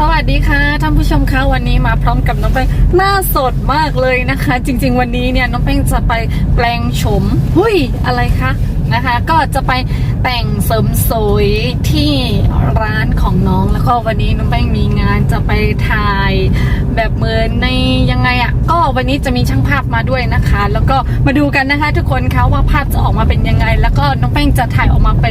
สวัสดีค่ะท่านผู้ชมคะวันนี้มาพร้อมกับน้องแป้งหน้าสดมากเลยนะคะ จริง ๆ วันนี้เนี่ยน้องแป้งจะไปแปลงโฉมหุ้ยอะไรคะนะคะ ก็จะไปแต่งเสริมสวยที่ร้านของน้องแล้วก็วันนี้น้องแป้งมีงานจะไปถ่ายแบบเหมือนในยังไงอะ่ะก็วันนี้จะมีช่างภาพมาด้วยนะคะ แล้วก็มาดูกันนะคะ ทุกคนคะว่าภาพจะออกมาเป็นยังไง แล้วก็น้องแป้งจะถ่ายออกมาไป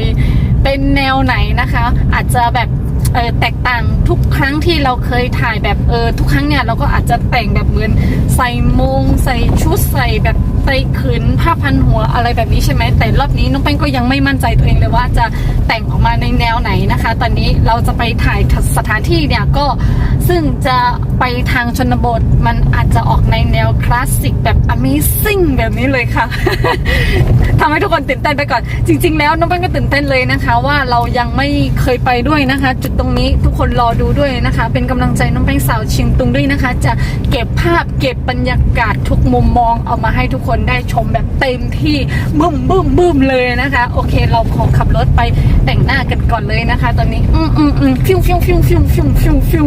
เป็นแนวไหนนะคะ อาจจะแบบ เออแตกต่างทุกครั้งที่เราเคยถ่ายแบบเออทุกครั้งเนี่ยเราก็อาจจะแต่งแบบเหมือนใส่มง ใส่ชุดใส่แบบใส่ขืนผ้าพันหัวอะไรแบบนี้ใช่ไหมแต่รอบนี้น้องแป้งก็ยังไม่มั่นใจตัวเองเลยว่าจะแต่งออกมาในแนวไหนนะคะ ตอนนี้เราจะไปถ่ายสถานที่เนี่ยก็ซึ่งจะไปทางชนบทมันอาจจะออกในแนวคลาสสิกแบบ amazing แบบนี้เลยค่ะทำให้ทุกคนตื่นเต้นไปก่อน จริง ๆ แล้วน้องแป้งก็ตื่นเต้นเลยนะคะ ว่าเรายังไม่เคยไปด้วยนะคะจุดตรงนี้ทุกคนรอดูด้วยนะคะ เป็นกำลังใจน้องแป้งสาวเชียงตุงด้วยนะคะ จะเก็บภาพเก็บบรรยากาศทุกมุมมองเอามาให้ทุกคนได้ชมแบบเต็มที่บึ้มบึ้มบึ้มเลยนะคะ โอเค เราขอขับรถไปแต่งหน้ากันก่อนเลยนะคะ ตอนนี้อืมอืมอืมฟิวฟิวฟิวฟิวฟิวฟิวฟิว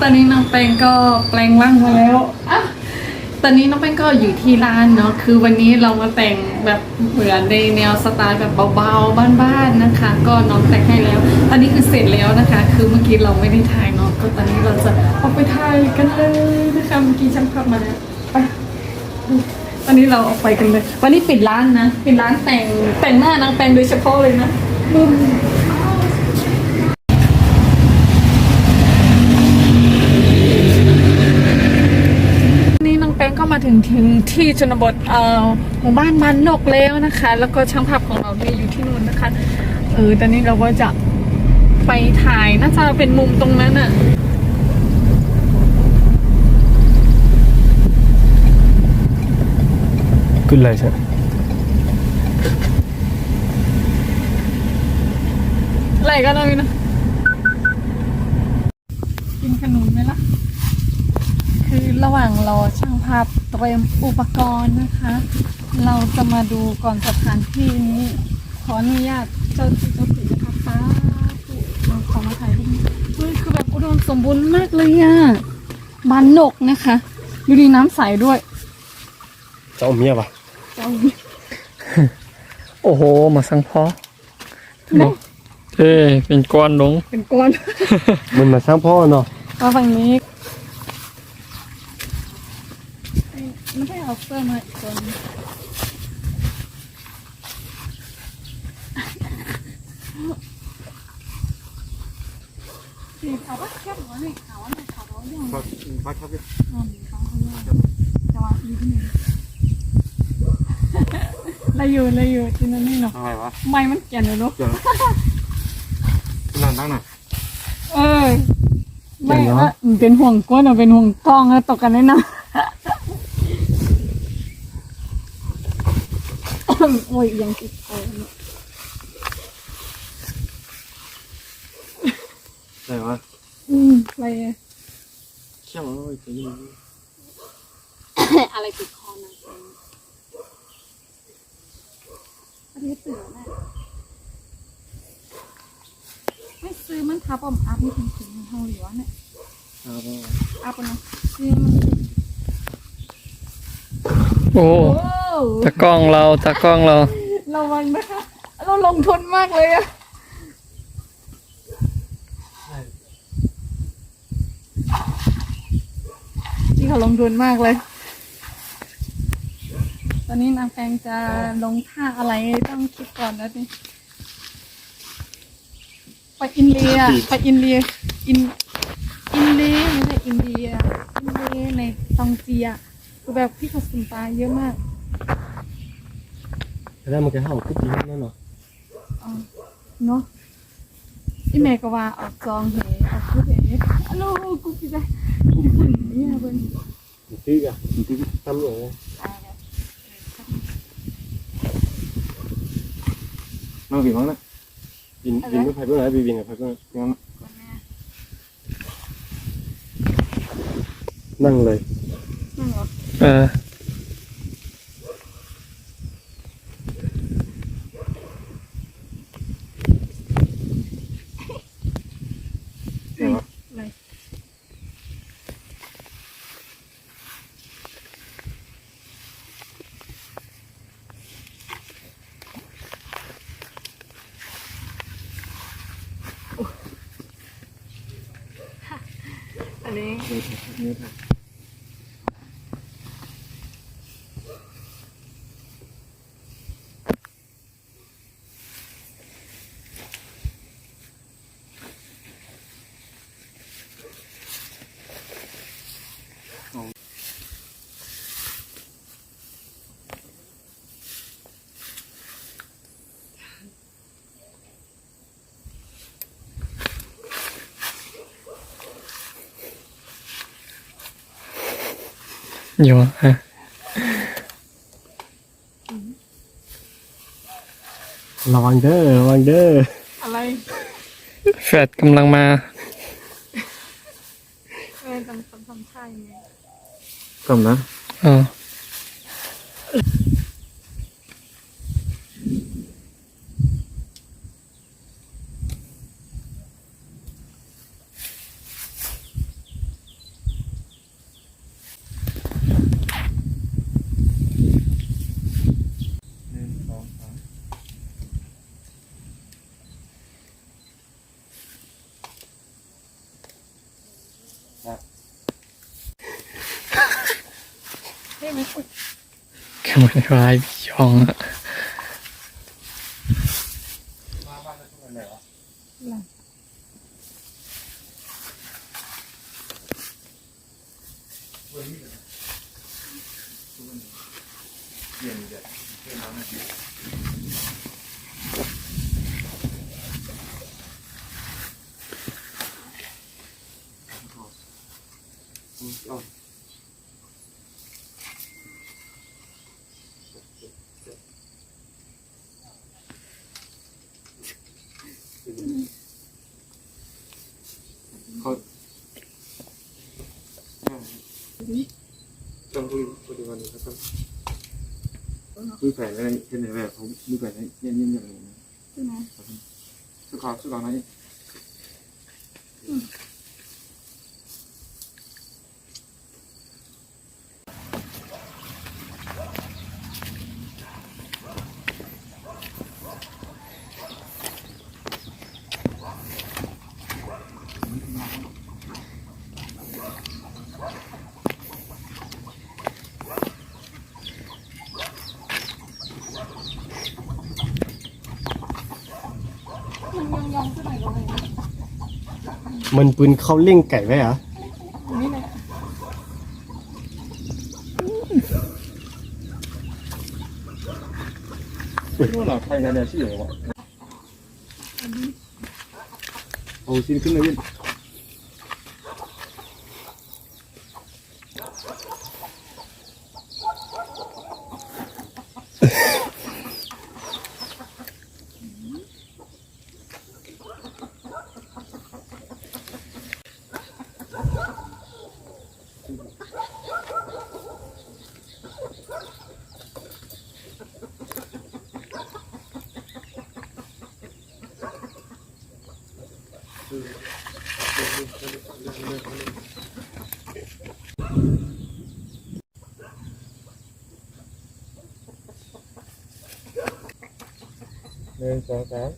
ตอนนี้น้องแป้งก็แปลงร่างมาแล้วอะ ตอนนี้น้องแป้งก็อยู่ที่ร้านเนาะคือวันนี้เรามาแต่งแบบเหมือนในแนวสไตล์แบบเบาๆบ้านๆนะคะ ก็น้องแต่งให้แล้ว ตอนนี้คือเสร็จแล้วนะคะ คือเมื่อกี้เราไม่ได้ถ่ายเนาะก็ตอนนี้เราจะออกไปถ่ายกันเลยนะคะเมื่อกี้ช่างภาพมาแล้วไปตอนนี้เราออกไปกันเลย วันนี้ปิดร้านนะปิดร้านแต่งแต่งหน้านางแปลงโดยเฉพาะเลยนะบึ้ม นี่น้องแป้งก็ มาถึงถึงที่ชนบทเอ่อหมู่บ้านมันนกแล้วนะคะ แล้วก็ช่างภาพของเราเนี่ยอยู่ที่นู่นนะคะเออตอนนี้เราก็จะไปถ่ายน่าจะเป็นมุมตรงนั้นอะขึ้นเลยใช่อะไรกันเลยนะกินขนมไหมล่ะ คือระหว่างรอช่างภาพ เตรียมอุปกรณ์นะคะ เราจะมาดูก่อนสถานที่นี้ ขออนุญาตเจ้าที่เจ้าตินะคะป้าเราขอมาถ่ายรูปเฮ้ยคือแบบอุดมสมบูรณ์มากเลยอะบานนกนะคะดูดีน้ำใสด้วย เจ้าเมียปะเจ้าโอ้โห มาสังพอเนอะเอ้เป็นก้อนลงเป็นก้อน มันมาสร้างพ่อเนาะมาฝั่งนี้ ไม่ให้เอาเสื้อมาอีกคนสีขาวว่าแคบหัวนี่ขาวว่าไม่ขาวว่าย่องพักครับพี่นอนฟังเขาย่องจะว่าอยู่ที่ไหนเราอยู่เราอยู่ที่นั่นนี่เนาะทำไมวะไม่มันเกี่ยนอยู่เนาะเดี๋ยวนั่งตั้งหน่อยเออไม่ว่าเป็นห่วงก้นหรือเป็นห่วงท้องแล้วตกกันได้นะ โอ้ยยังติดคออยู่ไหนวะอืมอะไรอะเขี้ยวเลยจะยิงอะไรติดคอนะเองอันนี้เสือแน่ไม่ซื้อมันทับอมอัพนี่ถึงถึงห้องหรือวะเนี่ยครับอัพอะเนาะซื้อมัน โอ้โอ้ตากล้องเราตากล้องเราระวังนะคะเราลงทุนมากเลยอะที่เขาลงทุนมากเลย ตอนนี้นางแปงจะลงท่าอะไรต้องคิดก่อนนะนี่ไปอินเดียไปอินเดียอินอินเดียไม่ใช่อินเดียอินเดียในตองเจีย คือแบบพี่เขาสินตาเยอะมากแล้วมันจะเห่าคุกกี้นั่นเนาะอ๋อเนาะอีเมก็ว่าออกจองเหออกพูดเหฮัลโหลกูคิดได้กูฝุ่นเนี่ยเบิ้ลตื้ออะตื้อทำอย่างไรตายแล้วนั่งผีมั้งนะบินบินไม่ไปเพื่อนไหนบินบินกับไปเพื่อนงั้นก่อนแม่นั่งเลยนั่ง à. Hãy subscribe cho kênh Ghiền อถ่ายอยู่ฮะระวังเด้อระวังเด้ออะไรแฟดกำลังมาเออทำทำทำใช่ไงกลับนะเออ หนึ่งสองสาม เฮ้ยไม่คุยกำลังร้ายพี่ยองอะ ต้องคุยคุยวันนี้ครับคุยแผนอะไรเช่นไหนแบบผมคุยแผนให้เยี่ยมเยี่ยมอย่างนี้ใช่ไหมสุขภาพสุขภาพนะ มันยองยองขึ้นหน่อยก็เลย มันปืนเขาเล่งไก่ไว้เหรอนี่แหละว่าเราใครกันเนี่ยชื่ออะไรวะโอ้ซินขึ้นเลยยิน หนึ่งสองสาม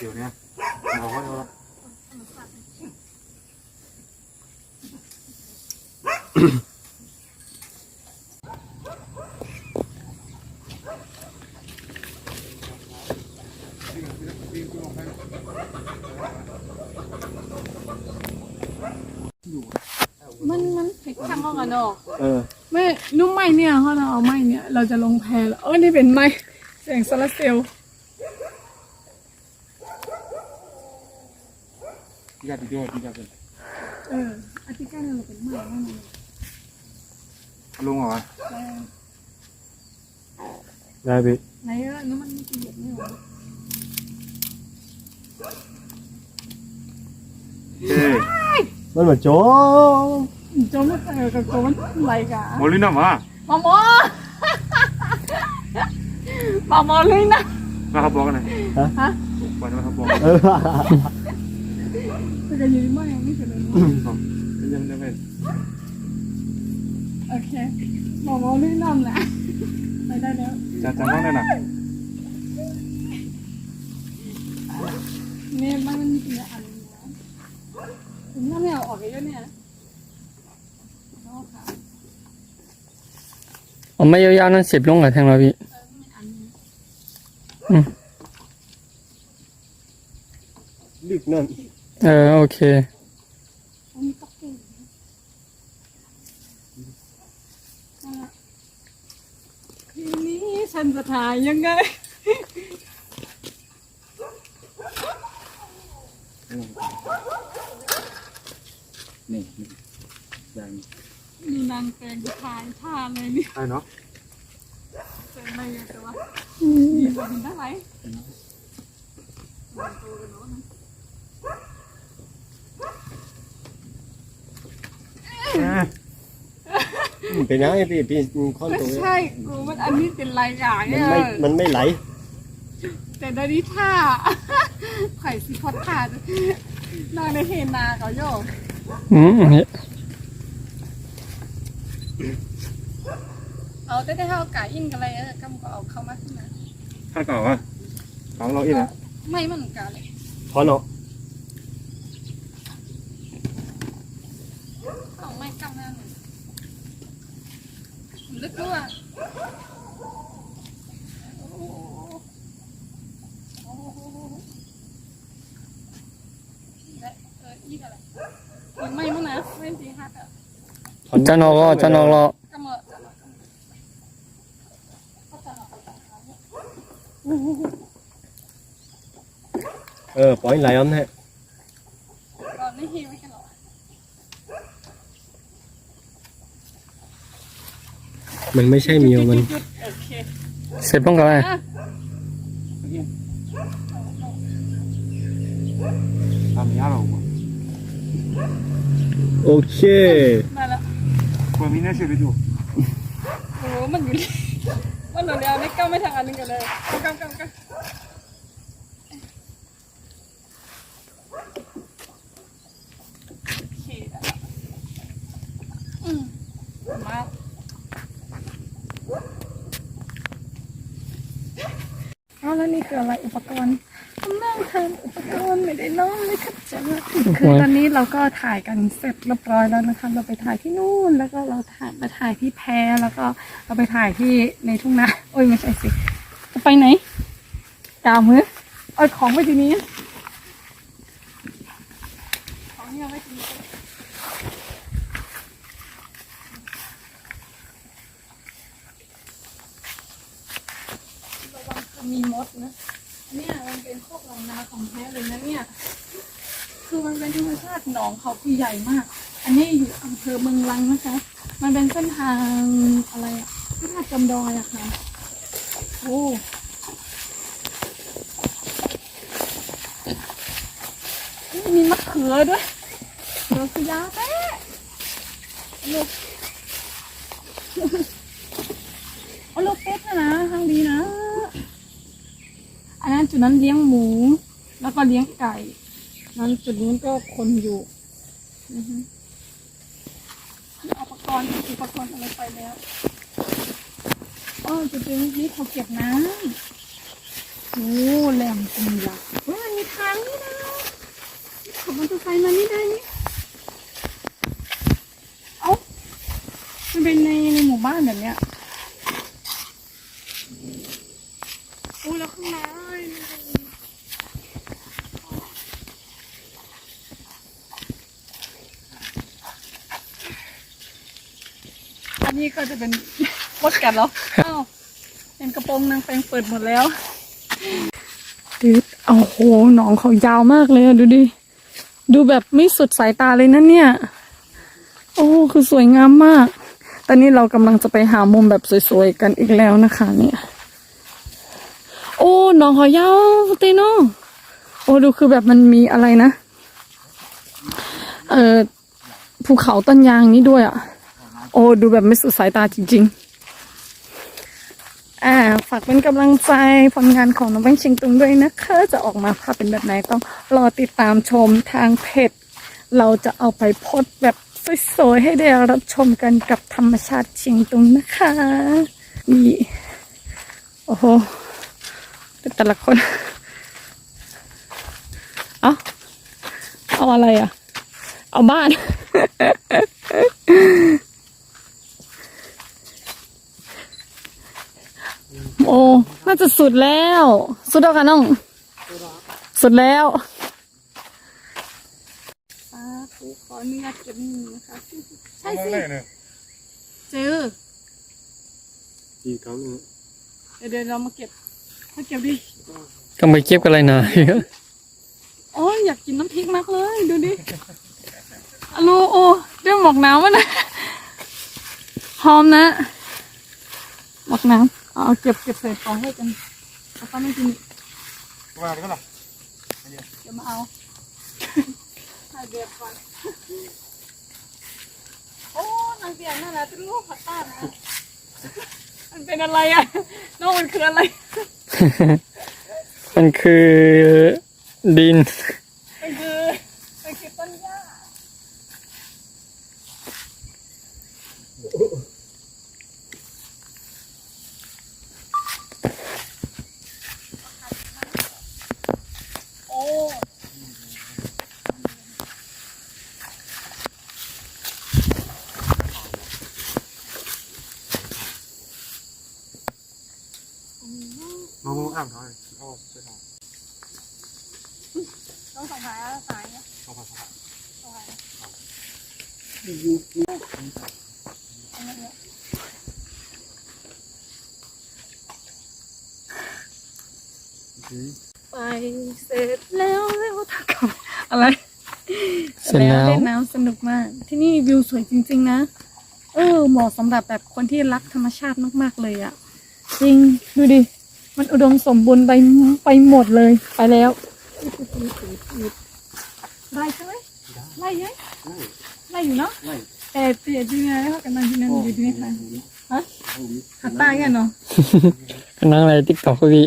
เดี๋ยวเนี่ยเอาไว้เอาไว้ มันมันผิดทาง ออกกันเนาะเออ ไม่นุ่มไม้เนี่ยเขาเราเอาไม้เนี่ยเราจะลงแพแล้วเออนี่เป็นไม้แสงโซลาร์เซลล์ที่ยาติดโยที่ยาติดเอออาทิตย์หน้าเราเป็นไม้นั่นเองลุงเหรอเออได้พี่ไหนอะน้ำมันไม่เหยียบนี่หรอเอ้ยมันเหมือนโจมจมเออกั บโจมันไหลกะโมลิน่ามามาโมมาโมเลยนะมาครับบอกกันหน่อยฮะวันมาครับบอกเออจะกันยืนไม่ไม่ถึงเลยยังยังไม่โอเคมาโมเลยน้ำนะไปได้แล้วจะจะน้องได้น่ะเนี่ยมันมันมีกี่อันวะถึงน้ำไม่เอาออกเยอะเนี่ยนอกค่ะ ผมไม่ยาวๆนั่นสิบลงกับแทงเราพี่เออมีอันนี้อืมลึกนั่น เออ โอเคอันนี้ก็เก่งนั่นแหละทีนี้ฉันจะถ่ายยังไงนี่ยัง มีนางแปลงถ่ายท่าเลยนี่ใช่เนาะเจ๋งเลยแต่ว่ามีคนเห็นได้ไหมเป็นยังไงพี่พี่คอนไม่ตัวเนี้ยใช่กูมันอันนี้เป็นลายอย่างมัเนี่นยไม่มันไม่ไหลแต่ได้นี้ท่าไข่ซีคอดท่านางในเฮนาเขาโยกอืม เนี่ยเอาได้ได้เท่าไก่อินกันเลยเออกำก็เอาเข้ามาขึ้นมาถ้าเก่าอะของเราอีกนะไม่มันกันเลยถอนออกเอาไม่กำนั่นลึกด้วยโอ้โหโอ้โหและเอออีกอะไรยังไม่มั้งนะไม่สีหักอะถอนจะนอกรอจะนอกรอกำ เมอเออปล่อยไหลออนให้ก่อนไม่เฮไม่ใช่หรอมันไม่ใช่เมียวมันโอเคเสร็จลงกับอะไรอะทำยาเราโอเคได้แล้วควรมีแน่เชื่อไปดูโอ้โหมันอยู่ นี่มันหนูเดียวไม่ก้าวไม่ทางอันนึงกันเลยก้าวก้าวก้าวโอเคได้แล้วอืมมาเอาแล้วนี่คืออะไรอุปกรณ์ ทำอุปกรณ์ไม่ได้น้องเลยครับจ้าคือตอนนี้เราก็ถ่ายกันเสร็จเรียบร้อยแล้วนะคะ เราไปถ่ายที่นู่นแล้วก็เราถ่ายมาถ่ายที่แพแล้วก็เราไปถ่ายที่ในทุ่งนาโอ้ยไม่ใช่สิจะไปไหนกาวมือเอาของไว้ที่นี้ของเนี่ยไว้ที่นี้ระวังจะมีมดนะ เนี่ยมันเป็นโคกหนองนาของแท้เลยนะเนี่ย คือมันเป็นธรรมชาติหนองเขาคือใหญ่มาก อันนี้อยู่อำเภอเมืองลังนะคะ มันเป็นเส้นทางอะไรอะพระธาตุจำดอยอะค่ะ โอ้มีมีมะเขือด้วยเขือคือยาแต้ลูก เอาลูกเป็ดนะนะทางดีนะ อันนั้น จุดนั้นเลี้ยงหมู แล้วก็เลี้ยงไก่ นั้นจุดนี้ก็คนอยู่อือฮึอุปกรณ์อุปกรณ์อะไรไปแล้วอ๋อจุดนี้เขาเก็บน้ำโอ้แหลมจริงละเฮ้ยมันมีทางนี่นะขับมอเตอร์ไซค์มานี่ได้นี่เอ้ามันเป็นในในหมู่บ้านแบบเนี้ย โอ้แล้วข้างในอันนี้ ก็จะเป็นมดกัดเหรออ้าวเป็นกระโปรงนางแปลงเปิดหมดแล้วดูโอ้โหหนองเขายาวมากเลยอะดูดิ ดูแบบไม่สุดสายตาเลยนะเนี่ย โอ้คือสวยงามมาก ตอนนี้เรากำลังจะไปหามุมแบบสวยๆกันอีกแล้วนะคะ เนี่ย โอ้หนองหอยาวเตโนโอ้ดูคือแบบมันมีอะไรนะ เอ่อภูเขาต้นยางนี้ด้วยอะ โอ้ดูแบบไม่สุดสายตาจริง ๆ อ่า ฝากเป็นกำลังใจผลงานของน้องแบงค์ชิงตุงด้วยนะคะ จะออกมาภาพเป็นแบบไหนต้องรอติดตามชมทางเพจเราจะเอาไปโพสแบบสวยๆให้ได้รับชมกันกับธรรมชาติเชียงตุงนะคะนี่โอ้โหแต่ละคน เอาเอาอะไรอะ เอาบ้าน โอ้ น่าจะสุดแล้ว สุดแล้วค่ะน้อง สุดแล้วสาธุขออนุญาตเก็บมือนะคะใช่สิเจอดีครั้งนึงเดี๋ยวเดี๋ยวเรามาเก็บมาเก็บดิต้องไปเก็บกันอะไรนะโอ้ยอยากกินน้ำพริกมากเลย ดูดิอะโลโอเรื่องหมอกน้ำมันนะหอมนะหมอกน้ำ เอาเก็บเก็บใส่กล่องให้กันแล้วก็ไม่กินว่าก็ล่ะเดี๋ยวมาเอาถ่ายเบียก่อนโอ้นางเบียงนั่นแหละเป็นลูกผัดต้านนะมันเป็นอะไรอะน้องมันคืออะไร มันคือดินมันคือมันคือต้นหญ้าโอ้ มองมองอ่างเขาเลยเขาใช่ไหม ต้องสงสัยอะไรสายเนี่ย เขาภาษา สงสัย ไปเสร็จแล้วแล้วทักกลับอะไรเสร็จแล้วเล่นน้ำสนุกมาก ที่นี่วิวสวยจริง ๆ นะ เออเหมาะสำหรับแบบคนที่รักธรรมชาติมากๆเลยอะ่ะ จริงดูดิ มันอุดมสมบูรณ์ไปไปหมดเลยไปแล้วไล่ใช่ไหม ไล่ไหมไล่อยู่เนาะแต่เปลี่ยนยังไงแล้วกันนั่งที่นั่นอยู่ที่นี่ค่ะฮะหัดใต้กันเนาะนั่งอะไรติ๊กต็อกพี่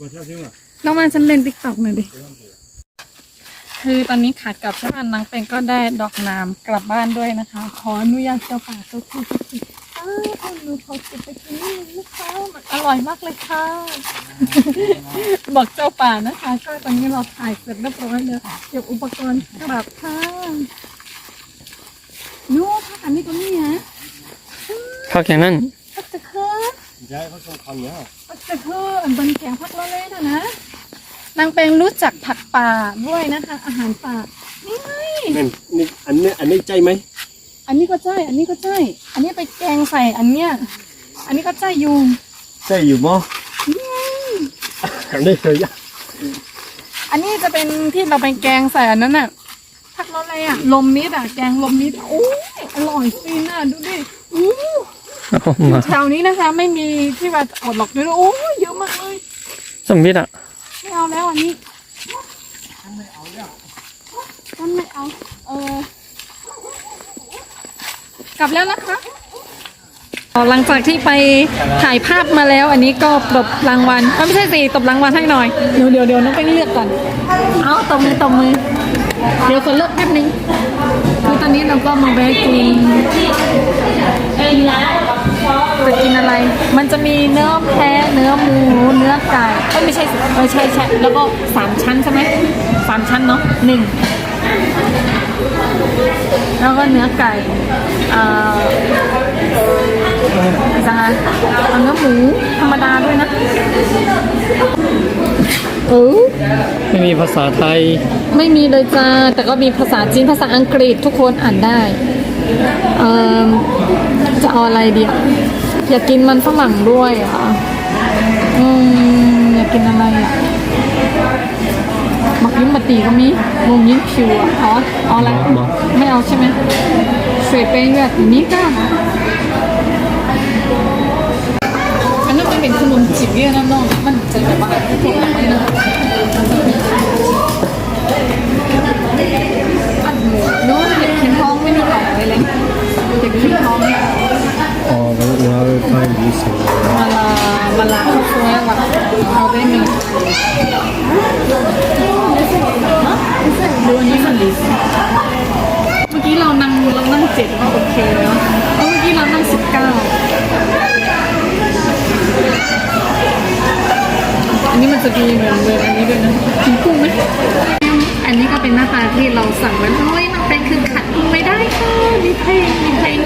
ว่าเที่ยวที่ไหนน้องมันฉันเล่นติ๊กต็อกหน่อยดิคือตอนนี้ขาดกลับใช่ไหมนางเป็นก็ได้ดอกนามกลับบ้านด้วยนะคะ ขออนุญาตเจ้าป่าเจ้าที่ทุกทีอ้าวคุณ หนูขอเก็บไปกินนี่นะคะมันอร่อยมากเลยค่ะ บอกเจ้าป่านะคะก็ตอนนี้เราถ่ายเสร็จเรียบร้อยแล้วเก็บอุปกรณ์กลับค่ะนู้พักอันนี้ก็นี่ฮะพักอย่างนั้นพักจะเคิร์ย้ายเขาส่งคำเนี้ยพักจะเคิร์อันบนแข็งพักเราเลยนะนะนางเป็นรู้จักผักป่าด้วยนะคะ อาหารป่านี่ไงนั่นนี่อันนี้อันนี้ใจไหม อันนี้ก็ใช่ อันนี้ก็ใช่ อันนี้ไปแกงใส่อันเนี้ย อันนี้ก็ใช่อยู่ใจอยู่มั้อันนี้เคยยะอันนี้จะเป็นที่เราไปแกงใส่อันนั้นน่ะผักเราอะไรอะ ลมมิดอะ แกงลมมิดโอ้ยอร่อยฟินอะดูดิอู้เอามาแถวนี้นะคะ ไม่มีที่ว่าอดหรอกด้วยนะโอ้ยเยอะมากเลยสมบิดอะ ไม่เอาแล้วอันนี้ฉันไม่เอาแล้วฉันไม่เอา เออก ลับแล้วนะคะหลังจากที่ไปถ่ายภาพมาแล้ว อันนี้ก็ตบรางวัลเอ้ยไม่ใช่สิตบรางวัลให้หน่อยเดี๋ยวเดี๋ยวเดี๋ยวน้องไปเลือกก่อนเอาตบมือตบมือ เดี๋ยวคนเลือกแป๊บนึงคือตอนนี้เราก็มาแวะกินจะกินอะไร มันจะมีเนื้อแพะเนื้อหมูเนื้อไก่เอ้ยไม่ใช่สิเออใช่ใช่แล้วก็สามชั้นใช่ไหมสามชั้นเนาะหนึ่ง แล้วก็เนื้อไก่เอ่อจานเอาเนื้อหมูธรรมดาด้วยนะเออไม่มีภาษาไทย ไม่มีเลยจ้า แต่ก็มีภาษาจีน ภาษาอังกฤษทุกคนอ่านได้ เอ่อจะเอาอะไรดีอะอยากกินมันฝรั่งด้วยอะอืมอยากกินอะไรอะ หมักยิ้มมาตีก็มีมุมยิ้มผิวอะอ๋อเอาอะไรไม่เอาใช่ไหมสวยเป็นแบบนี้ก็อันนั้นมันเป็นขนมจีบเวียดนามเนาะมันจะแบบอยมากทุกคนแบบนี้นะอันหมูเนู้นเด็กเข็นท้องไม่มีต่อเลยเลยเด็กเข็นท้องเนี่ยอ๋อแล้วเราไปดีสุดมาลามาลาข้าวสวยว่ะเอาได้หนึ่ง ดูอันนี้มันดีเมื่อกี้เรานั่งเรานั่งเจ็ดก็โอเคแล้วเมื่อกี้เรานั่งสิบเก้าอันนี้มันจะดีเหมือนเหมือนอันนี้ด้วยนะกินกุ้งไหมอันนี้ก็เป็นหน้าตาที่เราสั่งไว้โอ้ยมันเป็นคือขัดกุ้งไม่ได้ค่ะมีเพลงมีเพลง